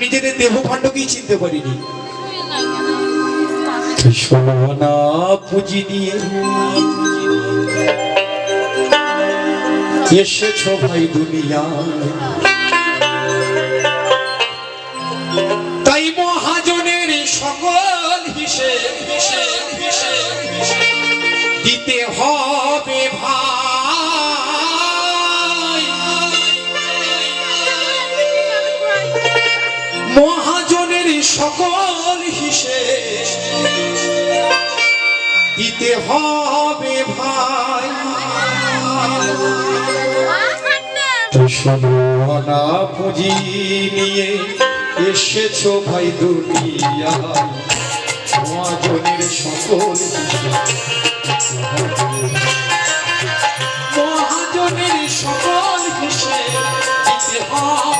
নিজেদের দেহভাণ্ডকেই চিনতে পারিনি। সোনা পুঁজি নিয়ে এসেছ ভাই দুনিয়া। তাই মহাজনের সকল হিসেব দিতে হবে সকল হিসেব। দিতে হবে ভাই। সোনা পুঁজি নিয়ে এসেছ ভাই দুনিয়া। সকল মহাজনের সকল হিসেব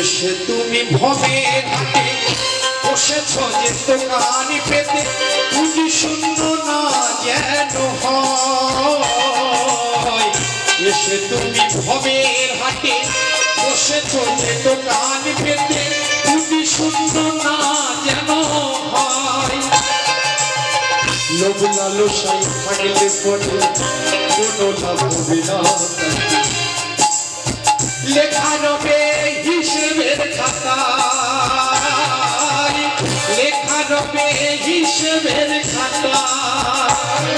এসে তুমি ভবে বসেছ যে দোকান পেতে, পুঁজি শূন্য না যেন এসে তুমি ভবের হাতে বসেছ যে দোকান পেতে, পুঁজি শূন্য না যেন হয়। লোভ লালসাই থাকলে পরে কোনো লাভ হবে না। হিসেবের খাতায়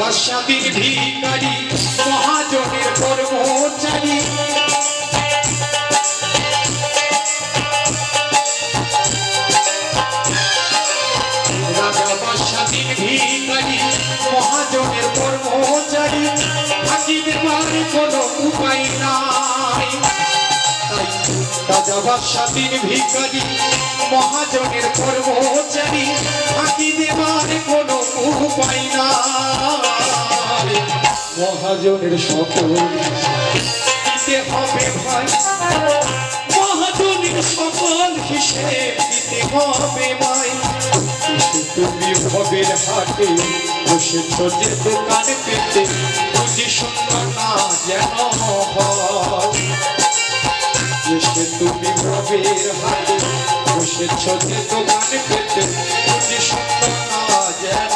বাসাদির ভিকারি মহাজনের কর্মচারী। রাজা বাসাদির ভিকারি মহাজনের কর্মচারী। থাকিবে কোনো উপায় তাই রাজা বাসাদির ভিকারি মহাজনের কর্মচারী ফাঁকি দেবার কোনো উপায় নাই। মহাজনের সকল দিতে হবে ভাই। মহাজনের সকল হিসেব হবে ভাই। তুমি ভবের হাটে বসেছ যে দোকান পেতে, বুঝি সুন্দর না যেন হয়। এসে তুমি ভবের হাটে বসেছ যে দোকান পেতে সুন্দর না যেন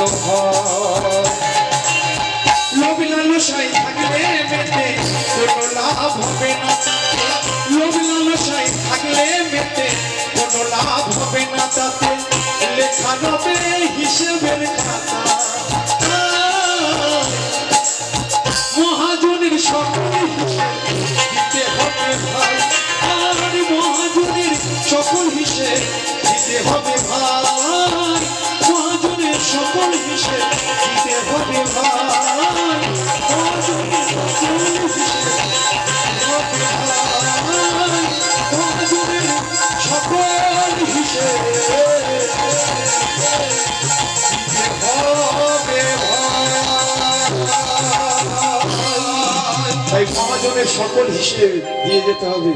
লোভ লালসায় থাকলে মেতে, কোনো লাভ হবে না। লোভ লালসায় থাকলে মেতে, কোনো লাভ হবে না তাতে। লেখা রবে হিসেবের সকল হিসেব দিতে হবে ভাই তাই মহাজনের সকল হিসেব দিয়ে যেতে হবে।